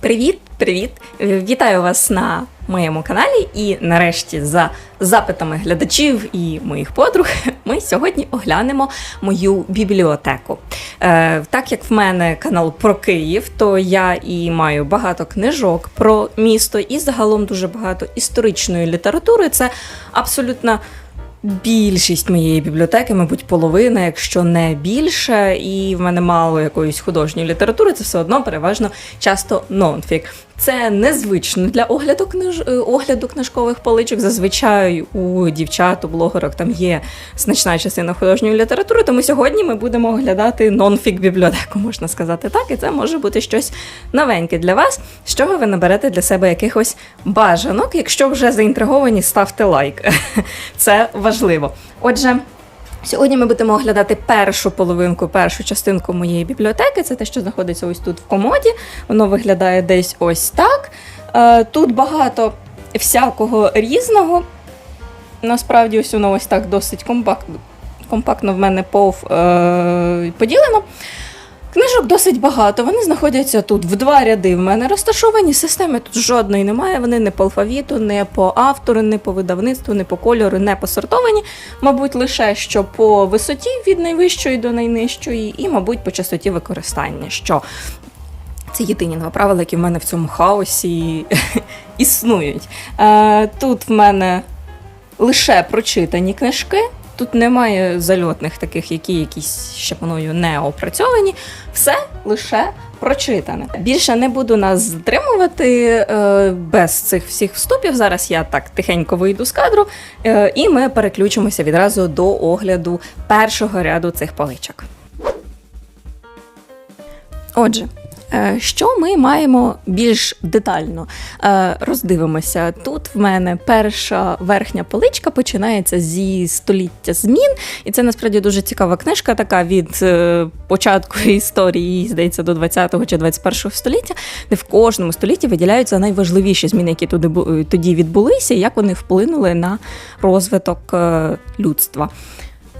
Привіт, привіт! Вітаю вас на моєму каналі. І нарешті, за запитами глядачів і моїх подруг, ми сьогодні оглянемо мою бібліотеку. Е, так як в мене канал про Київ, то я і маю багато книжок про місто і загалом дуже багато історичної літератури. Це абсолютно. Більшість моєї бібліотеки, мабуть, половина, якщо не більше, і в мене мало якоїсь художньої літератури, це все одно переважно часто нонфік. Це незвично для огляду книж... е, огляду книжкових поличок. Зазвичай у дівчат, у блогерок там є значна частина художньої літератури. Тому сьогодні ми будемо оглядати нонфік бібліотеку, можна сказати так. І це може бути щось новеньке для вас, з чого ви наберете для себе якихось бажанок. Якщо вже заінтриговані, ставте лайк. Це важливо. Отже. Сьогодні ми будемо оглядати першу половинку, першу частинку моєї бібліотеки. Це те, що знаходиться ось тут в комоді. Воно виглядає десь ось так. Е, Тут багато всякого різного. Насправді, ось воно ось так досить компактно, в мене пов е, поділено. Книжок досить багато. Вони знаходяться тут в два ряди. В мене розташовані. Системи тут жодної немає. Вони не по алфавіту, не по автору, не по видавництву, не по кольору, не посортовані. Мабуть, лише що по висоті від найвищої до найнижчої, і, мабуть, по частоті використання. Що це єдині два правила, які в мене в цьому хаосі існують. Е, Тут в мене лише прочитані книжки. Тут немає зальотних таких, які якісь ще мною не опрацьовані. Все лише прочитане. Більше не буду нас затримувати е, без цих всіх вступів. Зараз я так тихенько вийду з кадру, е, і ми переключимося відразу до огляду першого ряду цих поличок. Отже, що ми маємо більш детально Е, роздивимося. Тут в мене перша верхня поличка починається зі століття змін, і це насправді дуже цікава книжка, така від е, початку історії, здається, до 20-го чи 21-го століття, де в кожному столітті виділяються найважливіші зміни, які туди тоді відбулися, і як вони вплинули на розвиток е, людства.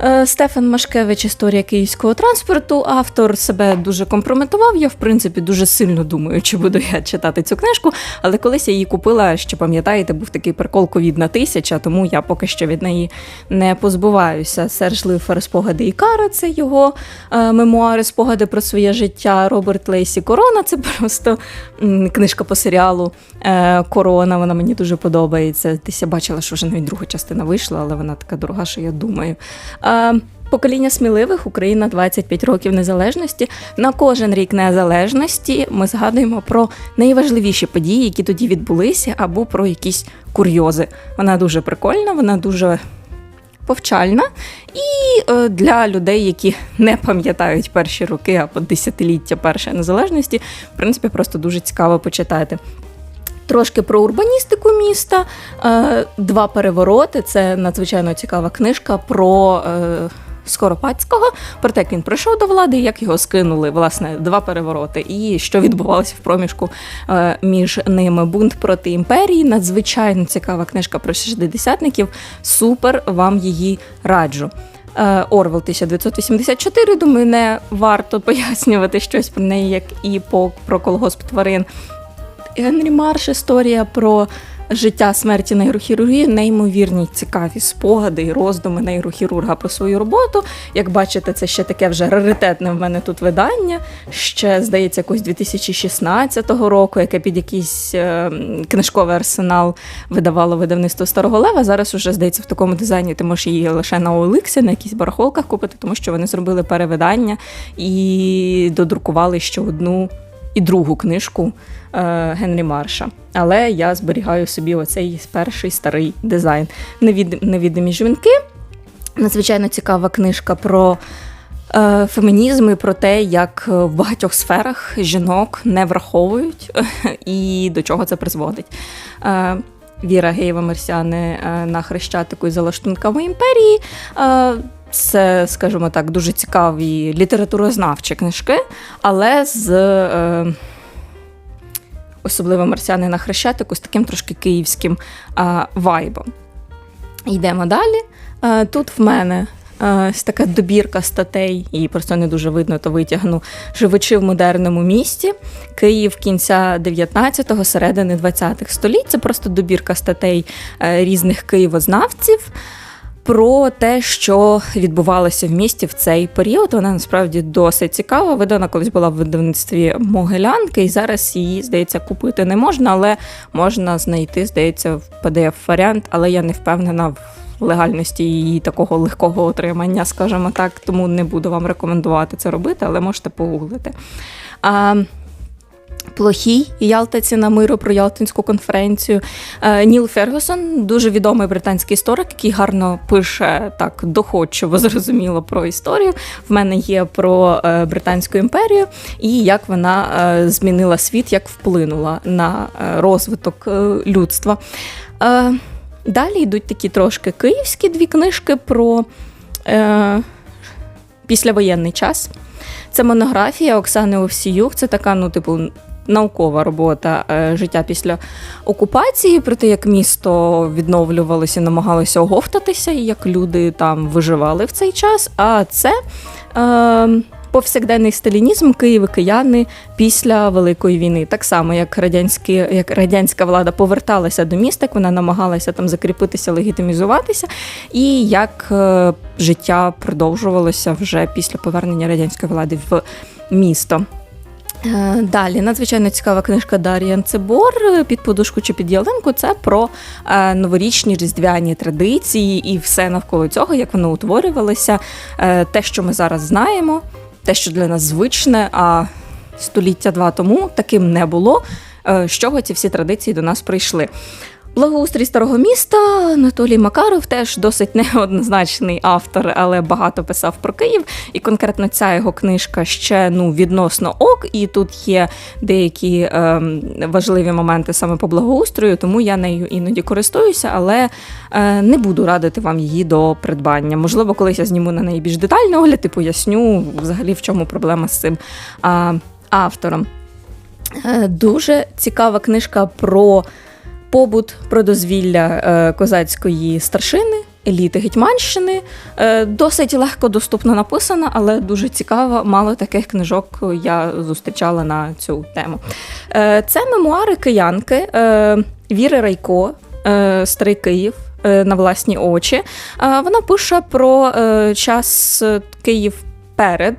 Е, Стефан Машкевич, історія київського транспорту. Автор себе дуже компрометував. Я, в принципі, дуже сильно думаю, чи буду я читати цю книжку. Але колись я її купила, ще пам'ятаєте, був такий прикол ковідна тисяча, тому я поки що від неї не позбуваюся. Серж Лифер спогади Ікара це його е, мемуари, спогади про своє життя. Роберт Лейсі Корона це просто книжка по серіалу е, Корона. Вона мені дуже подобається. Десь я бачила, що вже навіть друга частина вийшла, але вона така дорога, що я думаю. Покоління сміливих Україна 25 років незалежності. На кожен рік незалежності ми згадуємо про найважливіші події, які тоді відбулися, або про якісь курйози. Вона дуже прикольна, вона дуже повчальна. І е, для людей, які не пам'ятають перші роки або десятиліття першої незалежності, в принципі, просто дуже цікаво почитати. Трошки про урбаністику міста, е, два перевороти. Це надзвичайно цікава книжка про е, Скоропадського, про те, як він прийшов до влади, як його скинули, власне, два перевороти, і що відбувалося в проміжку е, між ними. Бунт проти імперії. Надзвичайно цікава книжка про шестидесятників. Супер вам її раджу. Орвел 1984, думаю, не варто пояснювати щось про неї, як і по, про колгосп тварин. Генрі Марш історія про життя смерті нейрохірургії, неймовірні цікаві спогади і роздуми нейрохірурга про свою роботу. Як бачите, це ще таке вже раритетне в мене тут видання. Ще, здається, якось 2016 року, яке під якийсь е, книжковий арсенал видавало видавництво Старого Лева. Зараз уже, здається, в такому дизайні ти можеш її лише на OLX, на якихось барахолках купити, тому що вони зробили перевидання і додрукували ще одну і другу книжку Генрі Марша. Але я зберігаю собі оцей перший старий дизайн. Невід... Невідомі жінки. Надзвичайно цікава книжка про е, фемінізм і про те, як в багатьох сферах жінок не враховують і до чого це призводить. Е, Віра Геєва Мерсяни е, на хрещатику і залаштунками імперії. Е, це, скажімо так, дуже цікаві літературознавчі книжки, але з е, особливо марсіани на хрещатику з таким трошки київським е, вайбом. Йдемо далі. Е, тут в мене Ось така добірка статей, її просто не дуже видно, то витягну. Живучи в модерному місті, Київ кінця 19-го, середини 20-х століть. Це просто добірка статей е, різних києвознавців. Про те, що відбувалося в місті в цей період, вона насправді досить цікава. Видана колись була в видавництві Могилянки, і зараз її, здається, купити не можна, але можна знайти, здається, в pdf варіант, але я не впевнена в легальності її такого легкого отримання, скажімо так, тому не буду вам рекомендувати це робити, але можете погуглити. А, Плохій Ялта ціна миру про Ялтинську конференцію. Е, Ніл Фергюсон, дуже відомий британський історик, який гарно пише так доходчиво, зрозуміло про історію. В мене є про е, Британську імперію і як вона е, змінила світ, як вплинула на розвиток людства. Далі йдуть такі трошки київські дві книжки про післявоєнний час. Це монографія Оксани Овсіюк. Це така, ну, типу, наукова робота е, життя після окупації, про те, як місто відновлювалося, намагалося оговтатися, і як люди там виживали в цей час. А це е, повсякденний сталінізм Києва кияни після Великої війни. Так само, як радянські, як радянська влада поверталася до міста, як вона намагалася там закріпитися, легітимізуватися, і як е, життя продовжувалося вже після повернення радянської влади в місто. Е, Далі надзвичайно цікава книжка Дар'ян Цибор під подушку чи під ялинку. Це про е, новорічні різдвяні традиції і все навколо цього, як воно утворювалося, е, те, що ми зараз знаємо, те, що для нас звичне, а століття два тому таким не було. З чого ці всі традиції до нас прийшли. Благоустрій старого міста Анатолій Макаров теж досить неоднозначний автор, але багато писав про Київ. І конкретно ця його книжка ще ну відносно ок. І тут є деякі ем, важливі моменти саме по благоустрою, тому я нею іноді користуюся, але е, не буду радити вам її до придбання. Можливо, колись я зніму на неї більш детальний огляд і поясню взагалі в чому проблема з цим а, автором. Е, Дуже цікава книжка про побут, про дозвілля е, козацької старшини, еліти Гетьманщини. Е, Досить легко доступно написана, але дуже цікава. Мало таких книжок я зустрічала на цю тему. Е, Це мемуари киянки Віри Райко, Старий Київ. На власні очі. Вона пише про час Київ перед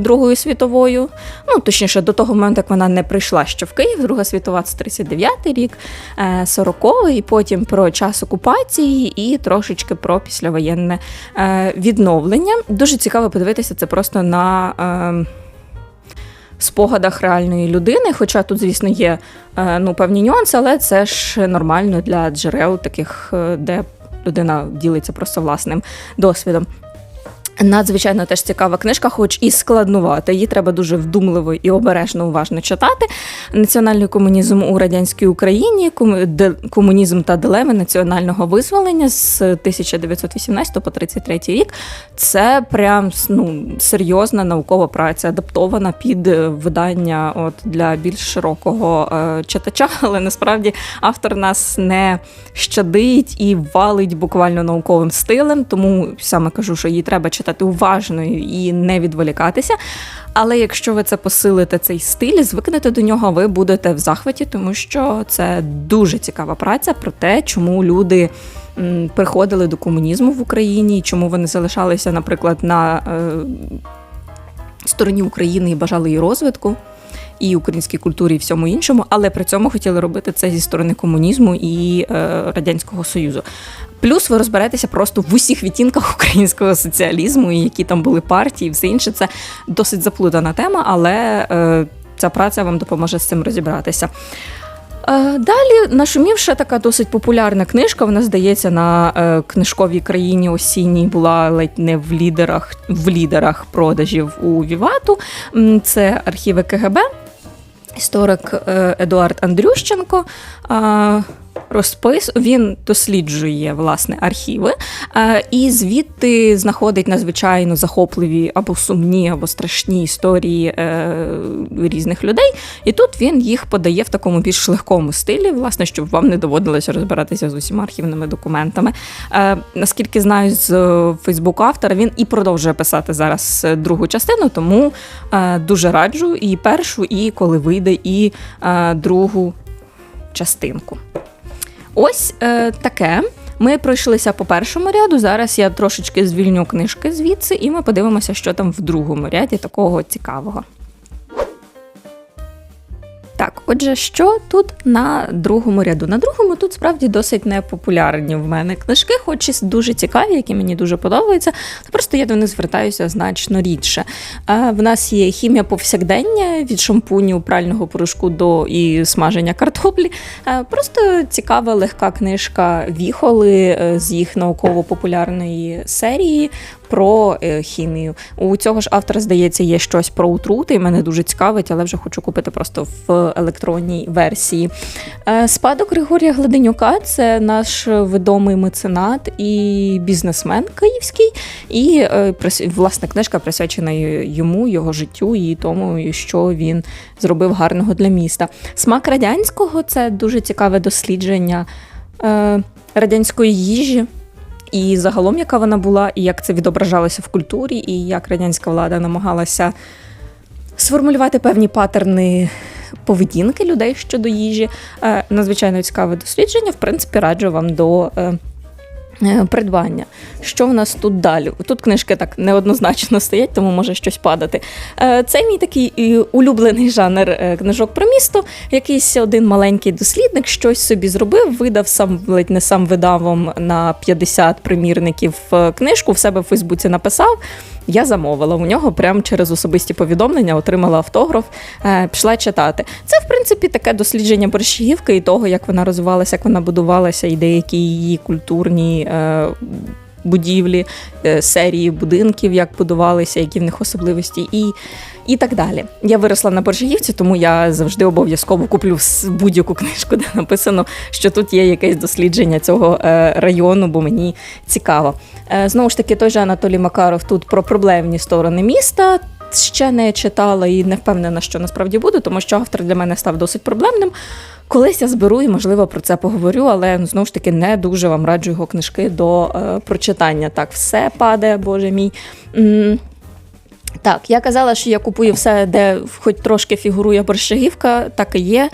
Другою світовою. Ну, точніше, до того моменту, як вона не прийшла ще в Київ, Друга світова це 39-й рік, е, 40-й, потім про час окупації і трошечки про післявоєнне е, відновлення. Дуже цікаво подивитися це просто на. Е, Спогадах реальної людини, хоча тут, звісно, є е, ну, певні нюанси, але це ж нормально для джерел, таких, е, де людина ділиться просто власним досвідом. Надзвичайно теж цікава книжка, хоч і складнувата. Її треба дуже вдумливо і обережно уважно читати. Національний комунізм у радянській Україні, комунізм та дилеми національного визволення з 1918 по 33 рік. Це прям ну, серйозна наукова праця, адаптована під е, видання от, для більш широкого е, читача, але насправді автор нас не щадить і валить буквально науковим стилем, тому саме кажу, що її треба читати уважно і не відволікатися. Але якщо ви це посилите, цей стиль, звикнете до нього, ви будете в захваті, тому що це дуже цікава праця про те, чому люди приходили до комунізму в Україні, чому вони залишалися, наприклад, на е, стороні України і бажали її розвитку. І українській культурі, і всьому іншому, але при цьому хотіли робити це зі сторони комунізму і е, радянського союзу. Плюс ви розберетеся просто в усіх відтінках українського соціалізму, і які там були партії, і все інше. Це досить заплутана тема, але е, ця праця вам допоможе з цим розібратися. Е, Далі нашумівша така досить популярна книжка. Вона здається на е, книжковій країні осінній була ледь не в лідерах в лідерах продажів у Вівату. Це архіви КГБ. Історик е, Едуард Андрющенко. Розпис, він досліджує власне архіви е, і звідти знаходить надзвичайно захопливі або сумні, або страшні історії е, різних людей. І тут він їх подає в такому більш легкому стилі, власне, щоб вам не доводилося розбиратися з усіма архівними документами. Е, наскільки знаю з Фейсбуку автора, він і продовжує писати зараз другу частину, тому дуже раджу і першу, і коли вийде, і другу частинку. Ось е, таке. Ми пройшлися по першому ряду. Зараз я трошечки звільню книжки звідси, і ми подивимося, що там в другому ряді такого цікавого. Отже, що тут на другому ряду? На другому тут справді досить непопулярні в мене книжки, хоч і дуже цікаві, які мені дуже подобаються. Просто я до них звертаюся значно рідше. В нас є хімія повсякдення від шампуню, прального порошку до і смаження картоплі. Просто цікава легка книжка Віхоли е, з їх науково-популярної серії про е, хімію. У цього ж автора, здається, є щось про отрути, і мене дуже цікавить, але вже хочу купити просто в електронній версії. Е, Спадок Григорія Гладенюка це наш відомий меценат і бізнесмен київський. І е, власне книжка присвячена йому, його життю і тому, що він зробив гарного для міста. Смак радянського це дуже цікаве дослідження радянської їжі. І загалом, яка вона була, і як це відображалося в культурі, і як радянська влада намагалася сформулювати певні патерни поведінки людей щодо їжі. Е, Надзвичайно цікаве дослідження. В принципі, раджу вам до. Е, Придбання. Що в нас тут далі? Тут книжки так неоднозначно стоять, тому може щось падати. Е, Це мій такий е, улюблений жанр книжок про місто. Якийсь один маленький дослідник щось собі зробив, видав сам ледь не сам видавом на 50 примірників книжку, в себе в Фейсбуці написав. Я замовила у нього прямо через особисті повідомлення, отримала автограф, е, пішла читати. Це, в принципі, таке дослідження Борщагівки і того, як вона розвивалася, як вона будувалася, і деякі її культурні е, будівлі, е, серії будинків, як будувалися, які в них особливості, і, і так далі. Я виросла на Борщагівці, тому я завжди обов'язково куплю будь-яку книжку, де написано, що тут є якесь дослідження цього е, району, бо мені цікаво. Е, Знову ж таки, той же Анатолій Макаров тут про проблемні сторони міста. Ще не читала і не впевнена, що насправді буде, тому що автор для мене став досить проблемним. Колись я зберу і, можливо, про це поговорю, але ну, знову ж таки не дуже вам раджу його книжки до е, прочитання. Так, все падає, боже мій. М, так, я казала, що я купую все, де хоч трошки фігурує борщагівка, так і є.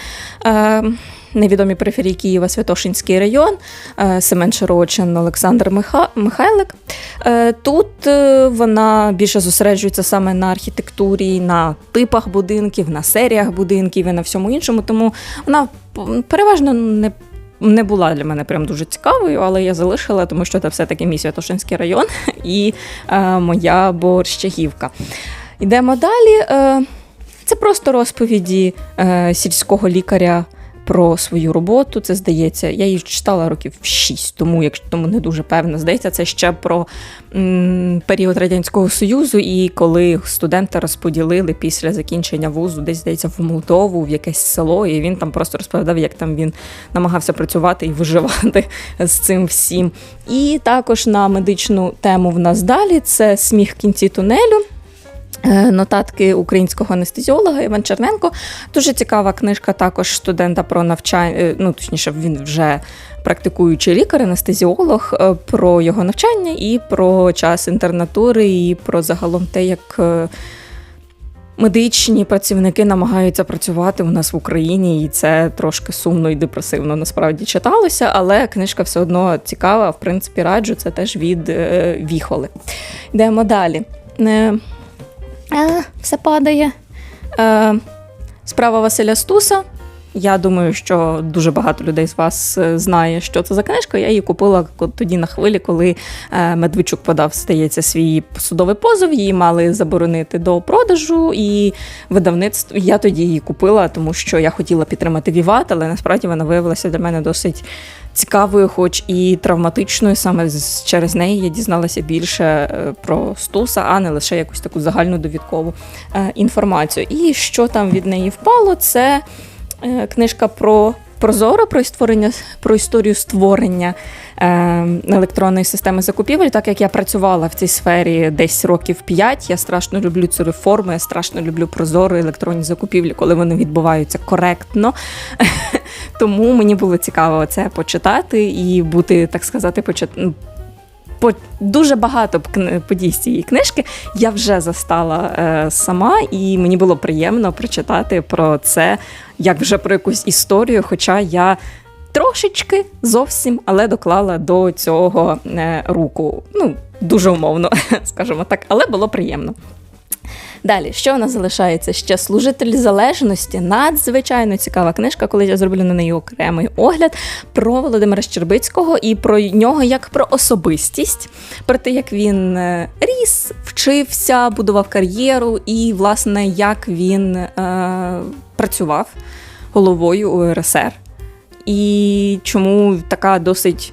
Е, невідомі периферії Києва, Святошинський район, е, Семен Широчин, Олександр Миха... Михайлик. Е, тут е, вона більше зосереджується саме на архітектурі, на типах будинків, на серіях будинків і на всьому іншому. Тому вона переважно не. Не була для мене прям дуже цікавою, але я залишила, тому що це все-таки мій Святошинський район і е, моя борщагівка. Йдемо далі. Е, це просто розповіді е, сільського лікаря про свою роботу. Це здається, я її читала років 6, тому якщо тому не дуже певна. Здається, це ще про період Радянського Союзу, і коли студенти розподілили після закінчення вузу, десь здається, в Молдову, в якесь село, і він там просто розповідав, як там він намагався працювати і виживати з цим всім. І також на медичну тему в нас далі це сміх в кінці тунелю. Е, Нотатки українського анестезіолога Іван Черненко. Дуже цікава книжка також студента про навчання. е, Ну, точніше, він вже практикуючий лікар, анестезіолог, е, про його навчання і про час інтернатури, і про загалом те, як. Медичні працівники намагаються працювати у нас в Україні, і це трошки сумно і депресивно насправді читалося, але книжка все одно цікава. В принципі, раджу це теж від Віхоли. Йдемо далі. Е, все падає. Е, справа Василя Стуса. Я думаю, що дуже багато людей з вас е, знає, що це за книжка. Я її купила тоді на хвилі, коли е, Медведчук подав, здається, свій судовий позов. Її мали заборонити до продажу, і видавництво я тоді її купила, тому що я хотіла підтримати Віват, але насправді вона виявилася для мене досить цікавою, хоч і травматичною. Саме через неї я дізналася більше е, про Стуса, а не лише якусь таку загальну довідкову е, інформацію. І що там від неї впало, це е, книжка про прозоро про створення про історію створення е, електронної системи закупівель. Так як я працювала в цій сфері десь років 5, я страшно люблю цю реформу, я страшно люблю прозоро електронні закупівлі, коли вони відбуваються коректно. Тому мені було цікаво це почитати і бути, так сказати, ну, по дуже багато подій з цієї книжки я вже застала е, сама, і мені було приємно прочитати про це як вже про якусь історію. Хоча я трошечки зовсім, але доклала до цього е, руку. Ну, дуже умовно, скажімо так, але було приємно. Далі, що у нас залишається ще? Служитель залежності. Надзвичайно цікава книжка, коли я зроблю на неї окремий огляд про Володимира Щербицького і про нього як про особистість, про те, як він е, ріс, вчився, будував кар'єру, і, власне, як він е, працював головою УРСР. І чому така досить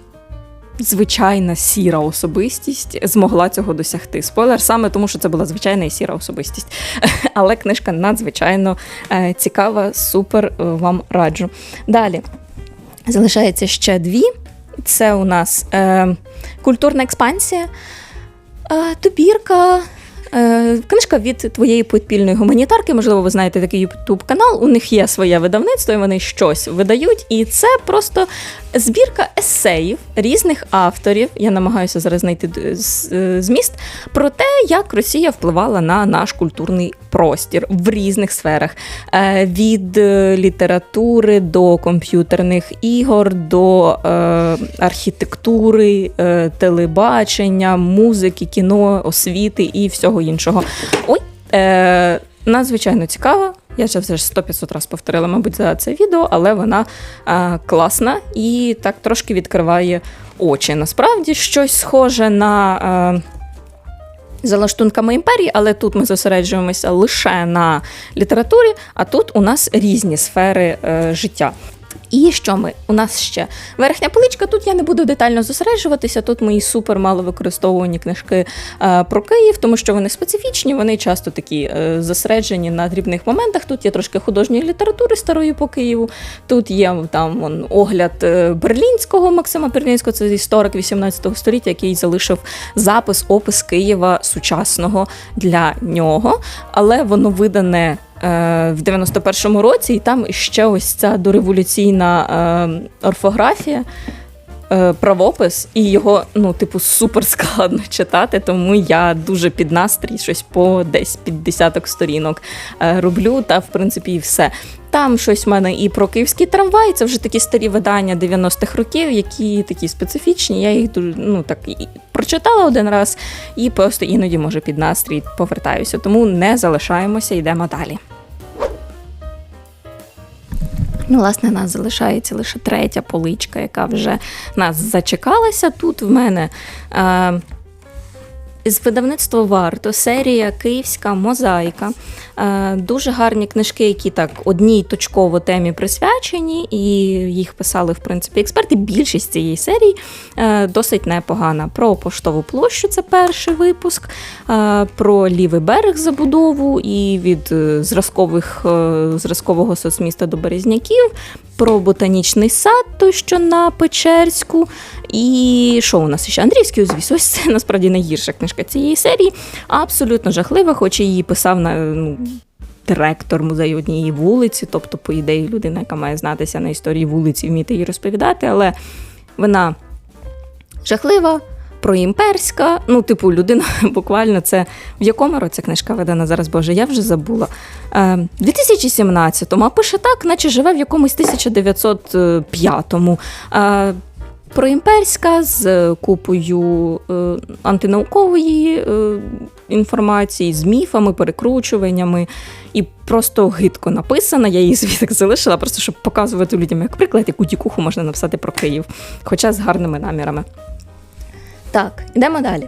звичайна сіра особистість змогла цього досягти. Спойлер саме тому, що це була звичайна і сіра особистість. Але книжка надзвичайно е, цікава, супер е, вам раджу. Далі залишається ще дві. Це у нас е, культурна експансія, е, добірка. Е, Книжка від твоєї підпільної гуманітарки. Можливо, ви знаєте такий ютуб канал. У них є своє видавництво, і вони щось видають. І це просто збірка есеїв різних авторів. Я намагаюся зараз знайти з- е, зміст про те, як Росія впливала на наш культурний простір в різних сферах: Е, від е, літератури до комп'ютерних ігор, до е, архітектури, е, телебачення, музики, кіно, освіти і всього іншого. Ой, е, надзвичайно цікава. Я вже вже 100-500 раз повторила, мабуть, за це відео, але вона е, класна і так трошки відкриває очі. Насправді щось схоже на. Е, за імперії, але тут ми зосереджуємося лише на літературі, а тут у нас різні сфери е, життя. І що ми? У нас ще верхня поличка. Тут я не буду детально зосереджуватися. Тут мої супер мало використовувані книжки е, про Київ, тому що вони специфічні, вони часто такі е, зосереджені на дрібних моментах. Тут є трошки художньої літератури старої по Києву. Тут є там вон, огляд е, Берлінського Максима Берлінського, це історик 18 століття, який залишив запис, опис Києва сучасного для нього, але воно видане. Е, В 91-му році, і там ще ось ця дореволюційна е, орфографія, е, правопис, і його, ну, типу, супер складно читати, тому я дуже під настрій щось по десь під десяток сторінок е, роблю, та в принципі і все. Там щось в мене і про київський трамвай, це вже такі старі видання 90-х років, які такі специфічні. Я їх дуже ну так і прочитала один раз і просто іноді може під настрій повертаюся. Тому не залишаємося, йдемо далі. Ну, власне, нас залишається лише третя поличка, яка вже нас зачекалася. Тут в мене е, з видавництва варто серія Київська мозаїка. Е, дуже гарні книжки, які так одній точково темі присвячені, і їх писали, в принципі, експерти. Більшість цієї серії е, досить непогана. Про поштову площу це перший випуск, е, про лівий берег забудову і від зразкових, зразкового соцміста до Березняків, про ботанічний сад, той, що на Печерську. І що у нас ще? Андріївський узвіс. Ось це насправді найгірша книжка цієї серії. Абсолютно жахлива, хоч її писав на. Ну, Директор музею однієї вулиці, тобто, по ідеї, людина, яка має знатися на історії вулиці, вміти її розповідати, але вона жахлива, проімперська. Ну, типу, людина буквально це в якому році книжка видана зараз, Боже, я вже забула. Е, 2017-му, а пише так, наче живе в якомусь 1905-му. Е, проімперська з купою е, антинаукової е, інформації, з міфами, перекручуваннями. І просто гидко написана. Я її звідок залишила, просто щоб показувати людям як приклад, яку дікуху можна написати про Київ, хоча з гарними намірами. Так, йдемо далі.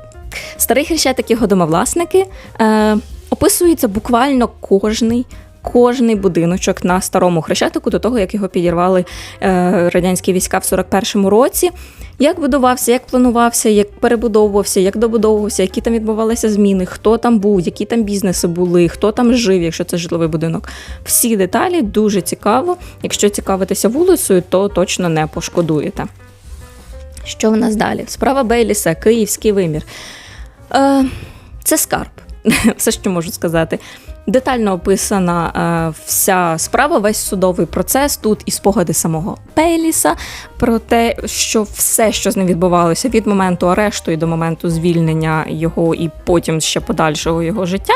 Старий хрещатик його домовласники е, описується буквально кожний кожний будиночок на старому хрещатику до того, як його підірвали е, радянські війська в 41-му році. Як будувався, як планувався, як перебудовувався, як добудовувався, які там відбувалися зміни, хто там був, які там бізнеси були, хто там жив, якщо це житловий будинок. Всі деталі дуже цікаво. Якщо цікавитися вулицею, то точно не пошкодуєте. Що в нас далі? Справа Бейліса, Київський вимір. Е, це скарб, все, що можу сказати. Детально описана е, вся справа, весь судовий процес тут і спогади самого Бейліса про те, що все, що з ним відбувалося від моменту арешту і до моменту звільнення його, і потім ще подальшого його життя,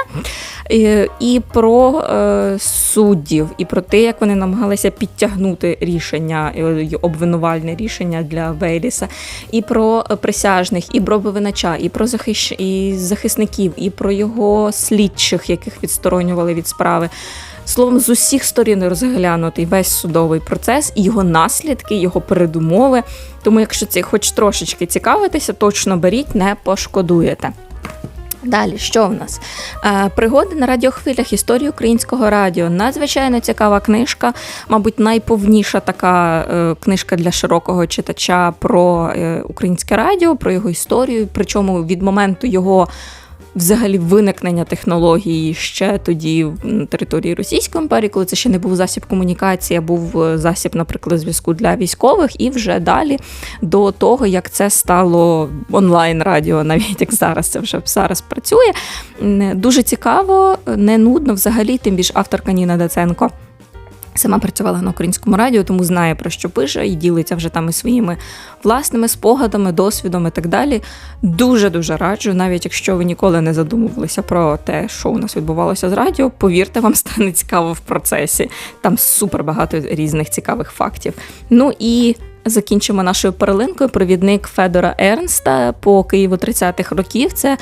і, і про е, суддів, і про те, як вони намагалися підтягнути рішення, е, обвинувальне рішення для Бейліса, і про присяжних, і про і про захищ... і захисників, і про його слідчих, яких відсторонювали від справи. Словом, з усіх сторін розглянутий весь судовий процес і його наслідки, його передумови. Тому, якщо це хоч трошечки цікавитися, точно беріть, не пошкодуєте. Далі, що в нас? Е, Пригоди на радіохвилях історії українського радіо. Надзвичайно цікава книжка, мабуть, найповніша така е, книжка для широкого читача про е, українське радіо, про його історію. Причому від моменту його взагалі виникнення технології ще тоді на території Російської імперії, коли це ще не був засіб комунікації, а був е, засіб, наприклад, зв'язку для військових, і вже далі до того, як це стало онлайн-радіо, навіть як зараз це вже зараз працює. Дуже цікаво, не нудно взагалі, тим більш авторка Ніна Даценко. Сама працювала на українському радіо, тому знає про що пише і ділиться вже там і своїми власними спогадами, досвідом і так далі. Дуже дуже раджу, навіть якщо ви ніколи не задумувалися про те, що у нас відбувалося з радіо, повірте, вам стане цікаво в процесі. Там супер багато різних цікавих фактів. Ну і закінчимо нашою перлинкою. Провідник Федора Ернста по Києву 30-х років. Це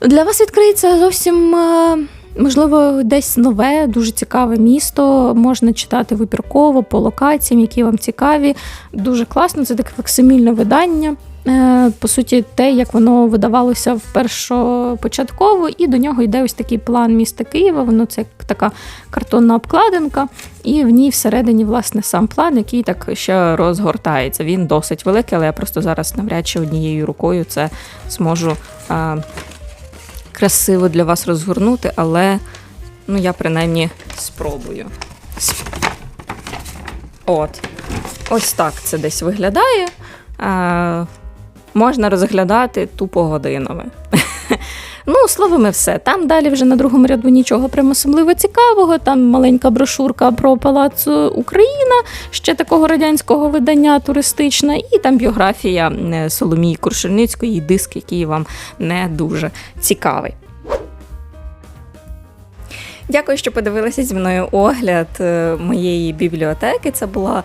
для вас відкриється зовсім. Е, Можливо, десь нове, дуже цікаве місто. Можна читати вибірково по локаціям, які вам цікаві. Дуже класно. Це таке факсимільне видання. Е, По суті, те, як воно видавалося в першопочатково, і до нього йде ось такий план міста Києва. Воно це як така картонна обкладинка, і в ній всередині, власне, сам план, який так ще розгортається. Він досить великий, але я просто зараз навряд чи однією рукою це зможу. Красиво для вас розгорнути, але ну, я принаймні спробую. От. Ось так це десь виглядає. Е, можна розглядати тупо годинами. Ну, словами, все. Там далі вже на другому ряду нічого прямо особливо цікавого. Там маленька брошурка про палац Україна, ще такого радянського видання туристична, і там біографія е, Соломії Куршельницької, диск, який вам не дуже цікавий. Дякую, що подивилися зі мною огляд е, моєї бібліотеки. Це була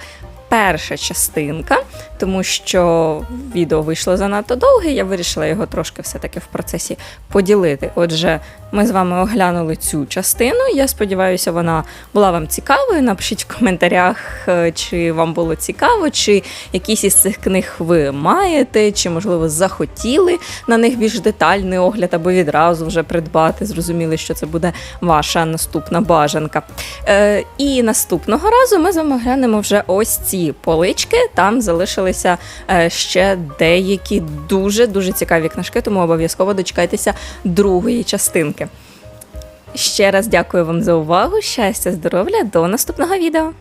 перша частинка, тому що відео вийшло занадто довге. Я вирішила його трошки все-таки в процесі поділити. Отже, ми з вами оглянули цю частину. Я сподіваюся, вона була вам цікавою. Напишіть в коментарях, е, чи вам було цікаво, чи якісь із цих книг ви маєте, чи, можливо, захотіли на них більш детальний огляд, або відразу вже придбати. Зрозуміли, що це буде ваша наступна бажанка. Е, і наступного разу ми з вами глянемо вже ось ці полички. Там залишилися е, ще деякі дуже дуже цікаві книжки, тому обов'язково дочекайтеся другої частинки. Ще раз дякую вам за увагу. Щастя, здоров'я, до наступного відео!